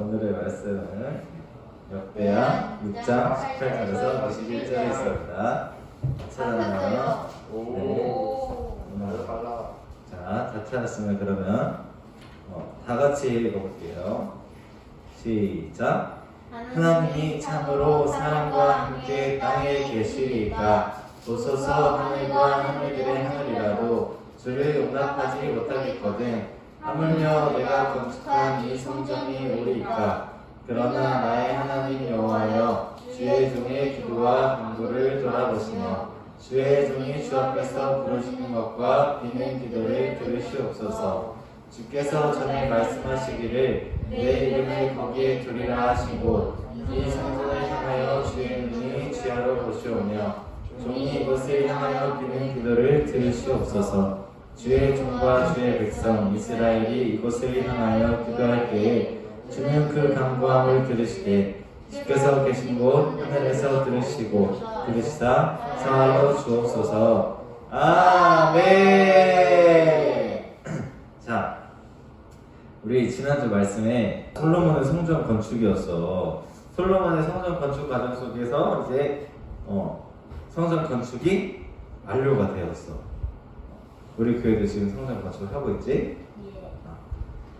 오늘의 말씀은 역대하 6장 18절에서 21절에 있습니다. 찾았나요? 네. 자, 다 찾았으면 그러면 어, 다 같이 읽어볼게요. 시작. 하나님이 참으로 사람과 함께 땅에 계시리까 보소서 하늘과 하늘들의 하늘이라도 주를 용납하지 못하겠거든 하물며 내가 건축한 이 성전이 오리까? 그러나 나의 하나님 여호와여 주의 종의 기도와 간구를 돌아보시며 주의 종이 주 앞에서 부르시는 것과 비는 기도를 들으시옵소서. 주께서 전에 말씀하시기를 내 이름을 거기에 두리라 하시고 이 성전을 향하여 주의 눈이 지하로 보시오며 종이 이곳을 향하여 비는 기도를 들으시옵소서 주의 종과 주의 백성 이스라엘이 이곳을 향하여 기도할 때에 주는 그 간구함을 들으시되 주께서 계신 곳 하늘에서 들으시고 들으시사 사하러 주옵소서. 아멘. 자 우리 지난주 말씀에 솔로몬의 성전 건축이었어. 솔로몬의 성전 건축 과정 속에서 이제 어, 성전 건축이 완료가 되었어 우리 교회도 지금 성전 건축을 하고 있지? 예.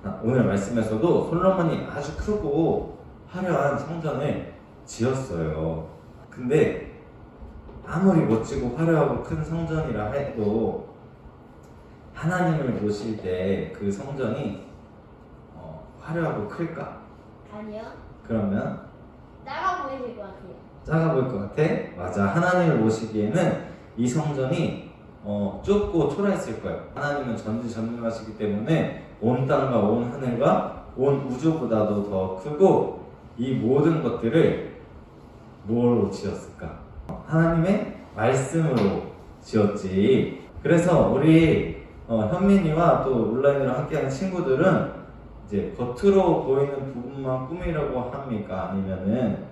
아, 오늘 말씀에서도 솔로몬이 아주 크고 화려한 성전을 지었어요. 근데 아무리 멋지고 화려하고 큰 성전이라 해도 하나님을 모실 때 그 성전이 어, 화려하고 클까? 아니요. 그러면 작아 보이실 것 같아요. 작아 보일 것 같아? 맞아. 하나님을 모시기에는 이 성전이 어, 좁고 초라했을 거예요. 하나님은 전지전능하시기 때문에 온 땅과 온 하늘과 온 우주보다도 더 크고 이 모든 것들을 뭐로 지었을까? 하나님의 말씀으로 지었지. 그래서 우리 어, 현민이와 또 온라인으로 함께하는 친구들은 이제 겉으로 보이는 부분만 꾸미려고 합니까? 아니면은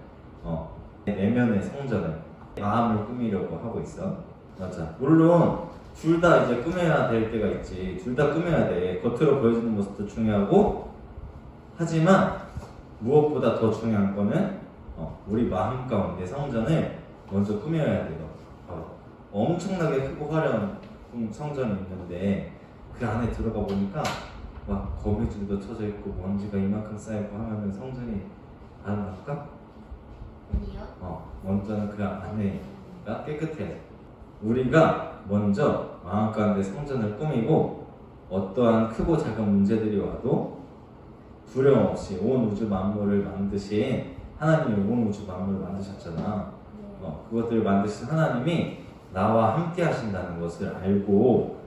어, 내면의 성전을 마음을 꾸미려고 하고 있어. 맞아. 물론 둘 다 이제 꾸며야 될 때가 있지. 둘 다 꾸며야 돼. 겉으로 보여지는 모습도 중요하고 하지만 무엇보다 더 중요한 거는 어, 우리 마음 가운데 성전을 먼저 꾸며야 돼요. 어, 엄청나게 크고 화려한 성전이 있는데 그 안에 들어가 보니까 막 거미줄도 쳐져 있고 먼지가 이만큼 쌓이고 하면은 성전이 아름답까? 아니요. 어, 먼저는 그 안에가 깨끗해야 돼. 우리가 먼저 마음 가운데 성전을 꾸미고 어떠한 크고 작은 문제들이 와도 두려움 없이 온 우주 만물을 만드신 하나님이 온 우주 만물을 만드셨잖아. 네. 어, 그것들을 만드신 하나님이 나와 함께 하신다는 것을 알고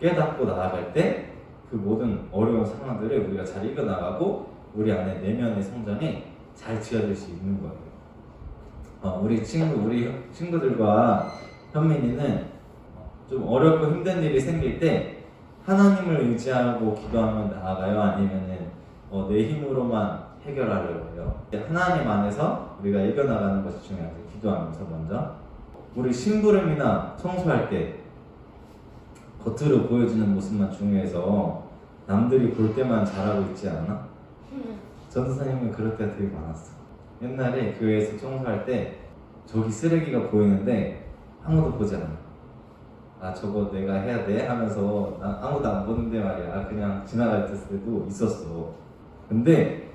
깨닫고 나아갈 때 그 모든 어려운 상황들을 우리가 잘 이겨나가고 우리 안에 내면의 성전이 잘 지어질 수 있는 거예요. 어, 우리 친구, 우리 친구들과 현민이는 좀 어렵고 힘든 일이 생길 때 하나님을 의지하고 기도하면 나아가요? 아니면은 어, 내 힘으로만 해결하려고 해요? 하나님 안에서 우리가 이겨나가는 것이 중요하죠. 기도하면서 먼저. 우리 심부름이나 청소할 때 겉으로 보여지는 모습만 중요해서 남들이 볼 때만 잘하고 있지 않아? 전도사님은 그럴 때가 되게 많았어. 옛날에 교회에서 청소할 때 저기 쓰레기가 보이는데 아무도 보지 않아. 아 저거 내가 해야 돼 하면서 나 아무도 안 보는데 말이야. 그냥 지나갈 때도 있었어. 근데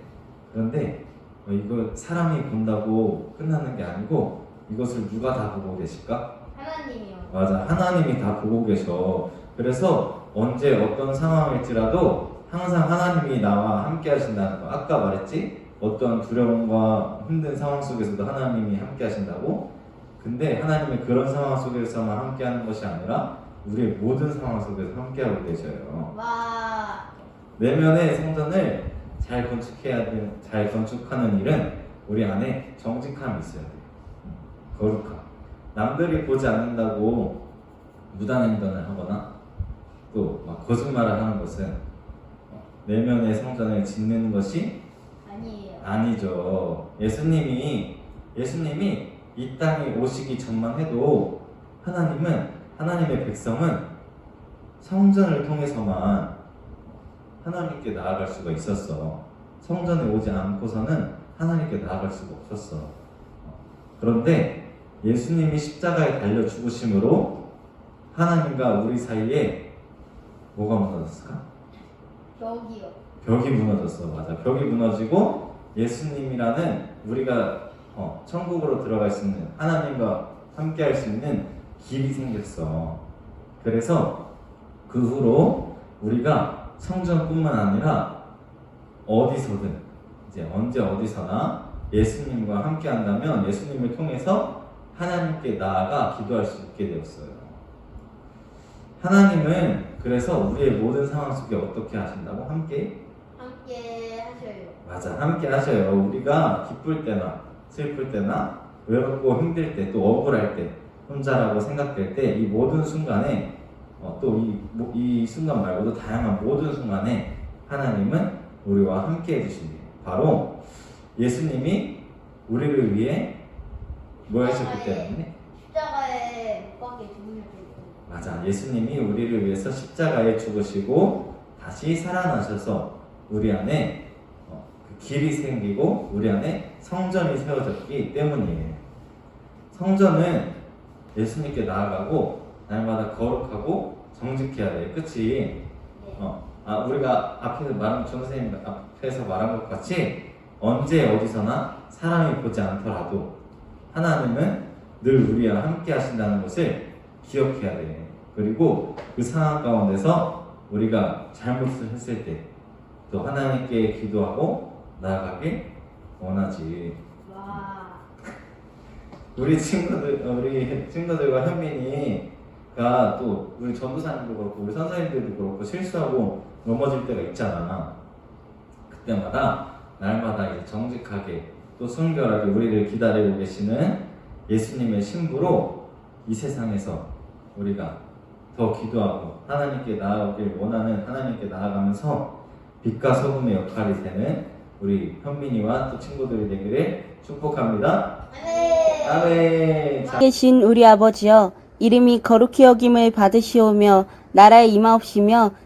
그런데 어, 이거 사람이 본다고 끝나는 게 아니고 이것을 누가 다 보고 계실까? 하나님이요. 맞아. 하나님이 다 보고 계셔. 그래서 언제 어떤 상황일지라도 항상 하나님이 나와 함께 하신다는 거. 아까 말했지? 어떤 두려움과 힘든 상황 속에서도 하나님이 함께 하신다고? 근데 하나님은 그런 상황 속에서만 함께 하는 것이 아니라 우리의 모든 상황 속에서 함께 하고 계셔요. 와. 내면의 성전을 잘 건축해야 돼, 잘 건축하는 일은 우리 안에 정직함이 있어야 돼. 거룩함. 남들이 보지 않는다고 무단 횡단을 하거나 또 막 거짓말을 하는 것은 어, 내면의 성전을 짓는 것이 아니에요. 아니죠. 예수님이 예수님이 이 땅에 오시기 전만 해도 하나님은 하나님의 백성은 성전을 통해서만 하나님께 나아갈 수가 있었어. 성전에 오지 않고서는 하나님께 나아갈 수가 없었어. 그런데 예수님이 십자가에 달려 죽으심으로 하나님과 우리 사이에 뭐가 무너졌을까? 벽이요. 벽이 무너졌어 맞아 벽이 무너지고 예수님이라는 우리가 어, 천국으로 들어갈 수 있는 하나님과 함께 할 수 있는 길이 생겼어. 그래서 그 후로 우리가 성전뿐만 아니라 어디서든 이제 언제 어디서나 예수님과 함께 한다면 예수님을 통해서 하나님께 나아가 기도할 수 있게 되었어요. 하나님은 그래서 우리의 모든 상황 속에 어떻게 하신다고? 함께? 함께 하셔요. 맞아 함께 하셔요. 우리가 기쁠 때나 슬플 때나 외롭고 힘들 때 또 억울할 때 혼자라고 생각될 때 이 모든 순간에 어, 또이 이 순간 말고도 다양한 모든 순간에 하나님은 우리와 함께 해주신대요 바로 예수님이 우리를 위해 뭐 하셨기 때문에 십자가에 못 죽음을 주고. 맞아. 예수님이 우리를 위해서 십자가에 죽으시고 다시 살아나셔서 우리 안에 길이 생기고 우리 안에 성전이 세워졌기 때문이에요. 성전은 예수님께 나아가고 날마다 거룩하고 정직해야 돼. 그치? 네. 어, 아, 우리가 앞에서 말한, 전 선생님 앞에서 말한 것 같이 언제 어디서나 사람이 보지 않더라도 하나님은 늘 우리와 함께 하신다는 것을 기억해야 돼. 그리고 그 상황 가운데서 우리가 잘못을 했을 때 또 하나님께 기도하고 나아가길 원하지. 와. 우리 친구들, 어, 우리 친구들과 현민이가 또 우리 전도사님도 그렇고 우리 선생님들도 그렇고 실수하고 넘어질 때가 있잖아. 그때마다 날마다 이제 정직하게 또 순결하게 우리를 기다리고 계시는 예수님의 신부로 이 세상에서 우리가 더 기도하고 하나님께 나아오길 원하는 하나님께 나아가면서 빛과 소금의 역할이 되는 우리 현민이와 또 친구들이 되기를 축복합니다. 아멘. 아멘. 자, 계신 우리 아버지여 이름이 거룩히 여김을 받으시오며 나라의 임하옵시며